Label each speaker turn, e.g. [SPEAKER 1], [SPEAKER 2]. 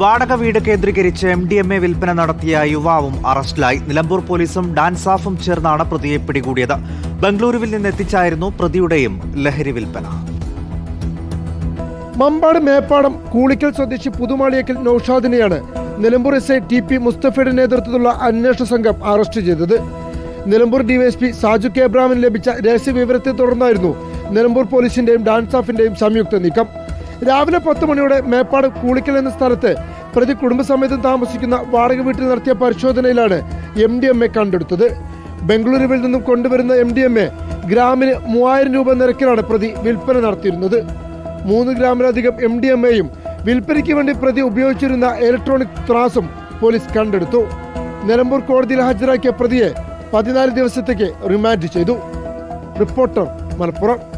[SPEAKER 1] വാടക വീട് കേന്ദ്രീകരിച്ച് എം ഡി എം എ വിൽപ്പന നടത്തിയ യുവാവും അറസ്റ്റിലായി. നിലമ്പൂർ പോലീസും ഡാൻസാഫും ചേർന്നാണ് പ്രതിയെ പിടികൂടിയത്. ബംഗളൂരുവിൽ നിന്നെത്തിച്ചായിരുന്നു പ്രതിയുടെയും ലഹരി വിൽപ്പന.
[SPEAKER 2] മമ്പാട് മേപ്പാടം കൂളിക്കൽ സ്വദേശി Puthumaliyakkal നൌഷാദിനെയാണ് Nilambur S I T P മുസ്തഫയുടെ നേതൃത്വത്തിലുള്ള അന്വേഷണ സംഘം അറസ്റ്റ് ചെയ്തത്. നിലമ്പൂർ ഡിവൈഎസ്പി സാജു കെ എബ്രാമിന് ലഭിച്ച രഹസ്യ വിവരത്തെ തുടർന്നായിരുന്നു നിലമ്പൂർ പോലീസിന്റെയും ഡാൻസാഫിന്റെയും സംയുക്ത നീക്കം. രാവിലെ പത്ത് മണിയോടെ മേപ്പാട് കൂളിക്കൽ എന്ന സ്ഥലത്ത് പ്രതി കുടുംബസമേതം താമസിക്കുന്ന വാടക വീട്ടിൽ നടത്തിയ പരിശോധനയിലാണ് എം ഡി എം എ കണ്ടെടുത്തത്. ബംഗളൂരുവിൽ നിന്നും കൊണ്ടുവരുന്ന എം ഡി എം എ ഗ്രാമിന് മൂവായിരം രൂപ നിരക്കിലാണ് പ്രതി വിൽപ്പന നടത്തിയിരുന്നത്. മൂന്ന് ഗ്രാമിലധികം എം ഡി എം എയും വിൽപ്പനയ്ക്ക് വേണ്ടി പ്രതി ഉപയോഗിച്ചിരുന്ന ഇലക്ട്രോണിക് ത്രാസും പോലീസ് കണ്ടെടുത്തു. നിലമ്പൂർ കോടതിയിൽ ഹാജരാക്കിയ പ്രതിയെ പതിനാല് ദിവസത്തേക്ക് റിമാൻഡ് ചെയ്തു. റിപ്പോർട്ടർ മലപ്പുറം.